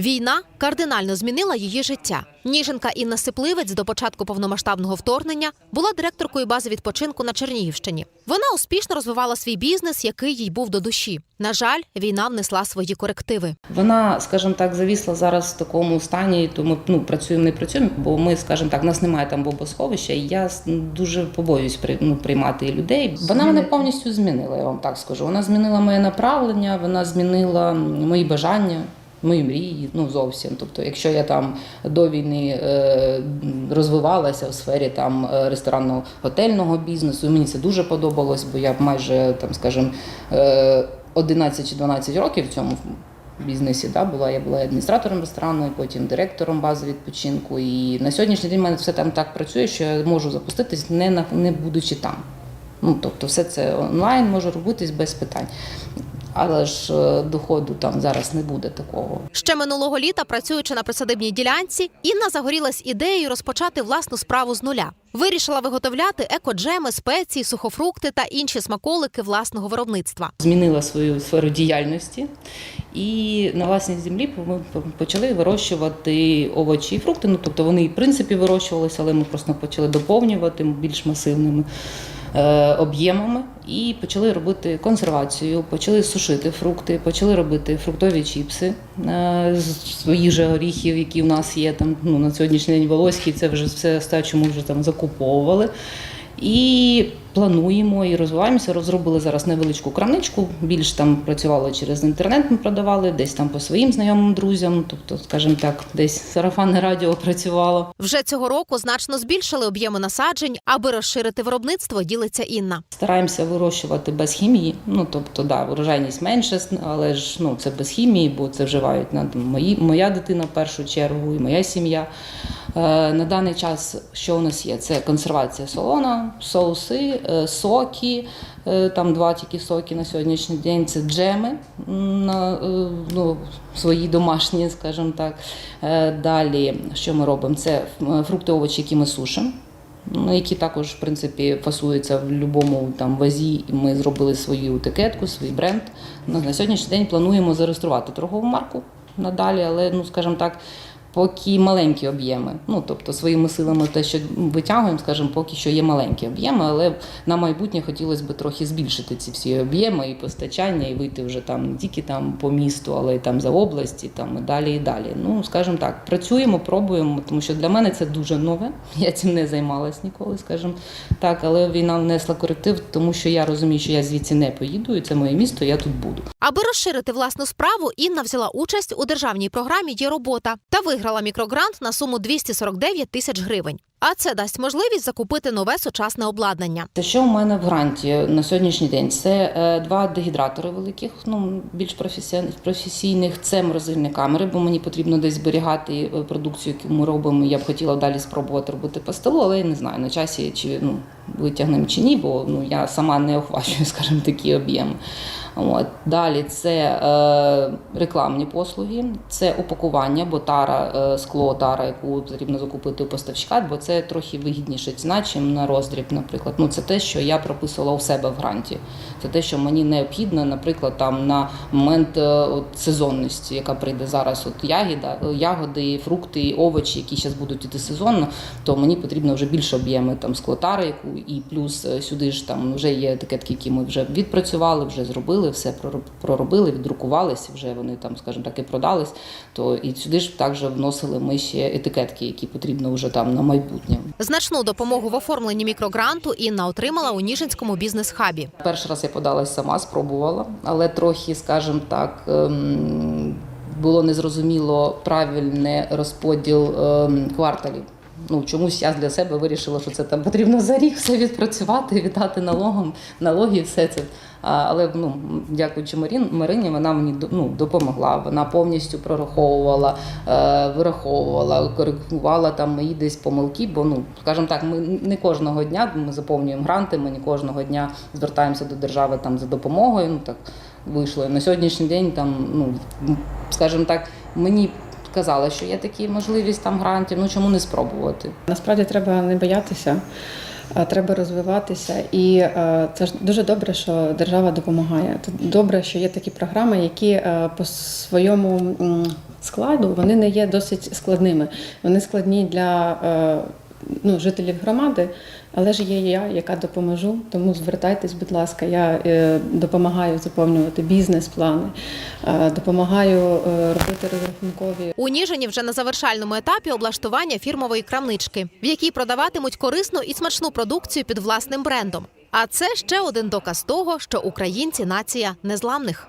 Війна кардинально змінила її життя. Ніженка Інна Сипливець до початку повномасштабного вторгнення була директоркою бази відпочинку на Чернігівщині. Вона успішно розвивала свій бізнес, який їй був до душі. На жаль, війна внесла свої корективи. Вона, скажімо так, завісла зараз в такому стані, то ми ну, працюємо, не працюємо, бо ми, скажімо так, нас немає там бомбосховища, і я дуже побоююсь при, ну, приймати людей. Вона мене повністю змінила, я вам так скажу. Вона змінила моє направлення, вона змінила мої бажання. Мої мрії, ну зовсім. Тобто, якщо я там до війни е, розвивалася в сфері там е, ресторанного готельного бізнесу, і мені це дуже подобалось, бо я майже там, скажімо, е, 11 чи 12 років в цьому бізнесі да, була. Я була адміністратором ресторану, і потім директором бази відпочинку. І на сьогоднішній день в мене все там так працює, що я можу запуститись, не, на- не будучи там. Ну, тобто, все це онлайн може робитись без питань. Але ж е, доходу там зараз не буде такого. Ще минулого літа, працюючи на присадибній ділянці, Інна загорілась ідеєю розпочати власну справу з нуля. Вирішила виготовляти екоджеми, спеції, сухофрукти та інші смаколики власного виробництва. Змінила свою сферу діяльності і на власній землі ми почали вирощувати овочі і фрукти. Ну тобто вони і в принципі вирощувалися, але ми просто почали доповнювати більш масивними об'ємами і почали робити консервацію, почали сушити фрукти, почали робити фруктові чіпси е, з же горіхів, які в нас є там ну, на сьогоднішній день волоські, це вже все остачу ми вже там закуповували. І плануємо і розвиваємося. Розробили зараз невеличку крамничку. Більш там працювали через інтернет. Ми продавали, десь там по своїм знайомим друзям. Тобто, скажімо так, десь сарафанне радіо працювало. Вже цього року значно збільшили об'єми насаджень, аби розширити виробництво. Ділиться Інна. Стараємося вирощувати без хімії. Ну тобто, да, врожайність менше, але ж ну це без хімії, бо це вживають на мої, моя дитина в першу чергу і моя сім'я. Е, на даний час, що у нас є? Це консервація солона, соуси, е, соки. е, Там два тільки соки на сьогоднішній день. Це джеми на ну, свої домашні, скажімо так. Далі, що ми робимо? Це фрукти, овочі, які ми сушимо. Ну, які також в принципі фасуються в будь-якому там вазі. Ми зробили свою етикетку, свій бренд. На сьогоднішній день плануємо зареєструвати торгову марку надалі, але ну скажімо так. Поки маленькі об'єми, ну тобто своїми силами те, що витягуємо, скажімо, поки що є маленькі об'єми, але на майбутнє хотілося б трохи збільшити ці всі об'єми і постачання, і вийти вже там не тільки там по місту, але й там за області, там і далі і далі. Ну скажімо так, працюємо, пробуємо, тому що для мене це дуже нове. Я цим не займалась ніколи, скажімо так, але війна внесла коректив, тому що я розумію, що я звідси не поїду, і це моє місто, я тут буду. Аби розширити власну справу, Інна взяла участь у державній програмі Є робота та виграла мікрогрант на суму 249 тисяч гривень. А це дасть можливість закупити нове сучасне обладнання. Те, що у мене в гранті на сьогоднішній день, це е, два дегідратори великих, ну більш професійних. Це морозильні камери, бо мені потрібно десь зберігати е, продукцію, яку ми робимо. Я б хотіла далі спробувати робити по столу, але я не знаю на часі чи ну витягнемо чи ні, бо ну я сама не охвачую, скажімо, такі об'єми. От далі це е, рекламні послуги, це упакування, бо тара, е, скло, тара, яку потрібно закупити у поставщика, бо це трохи вигідніша ціна, чим на роздріб, наприклад. Ну це те, що я прописувала у себе в гранті. Це те, що мені необхідно, наприклад, там на момент е, от, сезонності, яка прийде зараз. От ягіда, е, ягоди, фрукти, овочі, які зараз будуть іти сезонно, то мені потрібно вже більше об'єми там склотари, яку і плюс е, сюди ж там вже є етикетки, які ми вже відпрацювали, вже зробили, все пророб- проробили, віддрукувалися, вже вони там, скажімо так, і продались. То і сюди ж також вносили ми ще етикетки, які потрібно вже там на майбутнє. Значну допомогу в оформленні мікрогранту Інна отримала у Ніжинському бізнес-хабі. Перший раз я подалась сама, спробувала, але трохи, скажімо так, ем, було незрозуміло правильний розподіл ем, кварталів. Ну, чомусь я для себе вирішила, що це там потрібно за рік все відпрацювати, віддати налогам, налоги, все це. Але ну, дякуючи Марін, Марині, вона мені ну, допомогла. Вона повністю прораховувала, е, вираховувала, коригувала там мої десь помилки. Бо ну, скажімо так, ми не кожного дня ми заповнюємо гранти, ми не кожного дня звертаємося до держави там за допомогою. Ну так вийшло. На сьогоднішній день там, ну скажімо так, мені казали, що є такі можливість там грантів. Ну чому не спробувати? Насправді треба не боятися, треба розвиватися. І е, це ж дуже добре, що держава допомагає. Добре, що є такі програми, які е, по своєму складу вони не є досить складними. Вони складні для е, ну, жителів громади, але ж є я, яка допоможу. Тому звертайтесь, будь ласка, я е, допомагаю заповнювати бізнес-плани, е, допомагаю е, робити розрахункові У Ніжині вже на завершальному етапі облаштування фірмової крамнички, в якій продаватимуть корисну і смачну продукцію під власним брендом. А це ще один доказ того, що українці нація незламних.